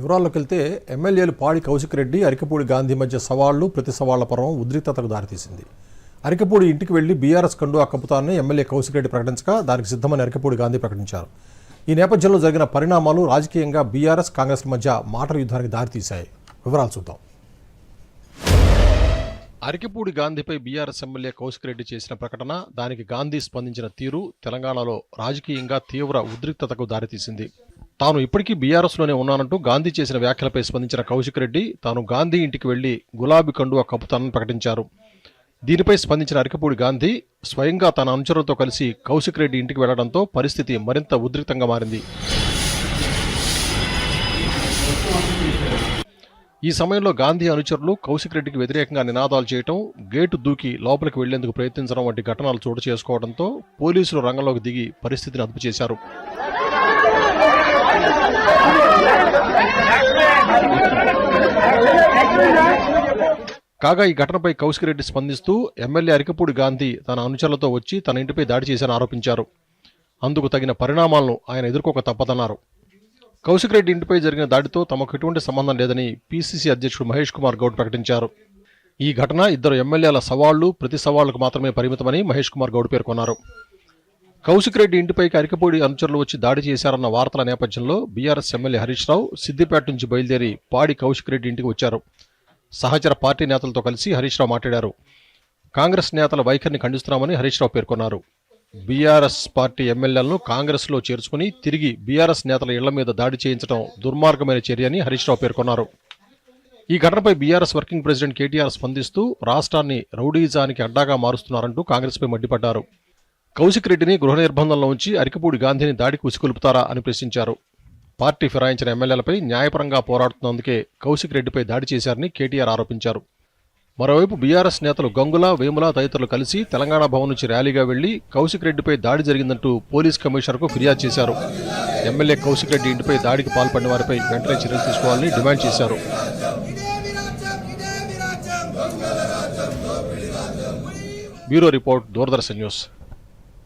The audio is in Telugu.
వివరాల్లోకి వెళ్తే ఎమ్మెల్యేలు పాడి కౌశిక్ రెడ్డి అరికపూడి గాంధీ మధ్య సవాళ్ళు ప్రతి సవాళ్ళ పర్వం ఉద్రిక్తతకు దారితీసింది. అరికపూడి ఇంటికి వెళ్ళి బీఆర్ఎస్ కండు అక్కపుతాన్ని ఎమ్మెల్యే కౌశిక్ రెడ్డి ప్రకటించగా దానికి సిద్ధమని అరికపూడి గాంధీ ప్రకటించారు. ఈ నేపథ్యంలో జరిగిన పరిణామాలు రాజకీయంగా బీఆర్ఎస్ కాంగ్రెస్ మధ్య మాటల యుద్ధానికి దారితీశాయి. వివరాలు చూద్దాం. అరికిపూడి గాంధీపై బీఆర్ఎస్ ఎమ్మెల్యే కౌశిక్ రెడ్డి చేసిన ప్రకటన దానికి గాంధీ స్పందించిన తీరు తెలంగాణలో రాజకీయంగా తీవ్ర ఉద్రిక్తతకు దారితీసింది. తాను ఇప్పటికీ బీఆర్ఎస్లోనే ఉన్నానంటూ గాంధీ చేసిన వ్యాఖ్యలపై స్పందించిన కౌశిక్ రెడ్డి తాను గాంధీ ఇంటికి వెళ్ళి గులాబీ కండువా కప్పుతానని ప్రకటించారు. దీనిపై స్పందించిన అరికపూడి గాంధీ స్వయంగా తన అనుచరులతో కలిసి కౌశిక్ రెడ్డి ఇంటికి వెళ్ళడంతో పరిస్థితి మరింత ఉద్రిక్తంగా మారింది. ఈ సమయంలో గాంధీ అనుచరులు కౌశిక్ రెడ్డికి వ్యతిరేకంగా నినాదాలు చేయటం గేటు దూకి లోపలికి వెళ్ళేందుకు ప్రయత్నించడం వంటి ఘటనలు చోటు చేసుకోవడంతో పోలీసులు రంగంలోకి దిగి పరిస్థితిని అదుపు చేశారు కాగా ఈ ఘటనపై కౌశిక్ రెడ్డి స్పందిస్తూ ఎమ్మెల్యే అరికపూడి గాంధీ తన అనుచరులతో వచ్చి తన ఇంటిపై దాడి చేశారని ఆరోపించారు. అందుకు తగిన పరిణామాలను ఆయన ఎదుర్కోక తప్పదన్నారు. కౌశిక్ రెడ్డి ఇంటిపై జరిగిన దాడితో తమకు ఎటువంటి సంబంధం లేదని పీసీసీ అధ్యక్షుడు మహేష్ కుమార్ గౌడ్ ప్రకటించారు. ఈ ఘటన ఇద్దరు ఎమ్మెల్యేల సవాళ్ళు ప్రతి సవాళ్ళకు మాత్రమే పరిమితమని మహేష్ కుమార్ గౌడ్ పేర్కొన్నారు. కౌశిక్ రెడ్డి ఇంటిపైకి అరికపూడి అనుచరులు వచ్చి దాడి చేశారన్న వార్తల నేపథ్యంలో బీఆర్ఎస్ ఎమ్మెల్యే హరీష్ రావు సిద్దిపేట నుంచి బయలుదేరి పాడి కౌశిక్ రెడ్డి ఇంటికి వచ్చారు. సహచర పార్టీ నేతలతో కలిసి హరీష్ రావు మాట్లాడారు. కాంగ్రెస్ నేతల వైఖరిని ఖండిస్తున్నామని హరీష్ రావు పేర్కొన్నారు. బీఆర్ఎస్ పార్టీ ఎమ్మెల్యేలను కాంగ్రెస్లో చేర్చుకుని తిరిగి బీఆర్ఎస్ నేతల ఇళ్ళ మీద దాడి చేయించడం దుర్మార్గమైన చర్య అని హరీష్ రావు పేర్కొన్నారు. ఈ ఘటనపై బీఆర్ఎస్ వర్కింగ్ ప్రెసిడెంట్ కేటీఆర్ స్పందిస్తూ రాష్ట్రాన్ని రౌడీజానికి అడ్డాగా మారుస్తున్నారంటూ కాంగ్రెస్పై మండిపడ్డారు. కౌశిక్ రెడ్డిని గృహ నిర్బంధంలో ఉంచి అరికపూడి గాంధీని దాడికి ఉసికొలుపుతారా అని ప్రశ్నించారు. పార్టీ ఫిరాయించిన ఎమ్మెల్యేలపై న్యాయపరంగా పోరాడుతున్నందుకే కౌశిక్ రెడ్డిపై దాడి చేశారని కేటీఆర్ ఆరోపించారు. మరోవైపు బీఆర్ఎస్ నేతలు గంగుల వేముల తదితరులు కలిసి తెలంగాణ భవన్ నుంచి ర్యాలీగా వెళ్ళి కౌశిక్ రెడ్డిపై దాడి జరిగిందంటూ పోలీస్ కమిషనర్కు ఫిర్యాదు చేశారు. ఎమ్మెల్యే కౌశిక్ రెడ్డి ఇంటిపై దాడికి పాల్పడిన వారిపై వెంటనే చర్యలు తీసుకోవాలని డిమాండ్ చేశారు. Bureau report Doordarshan news.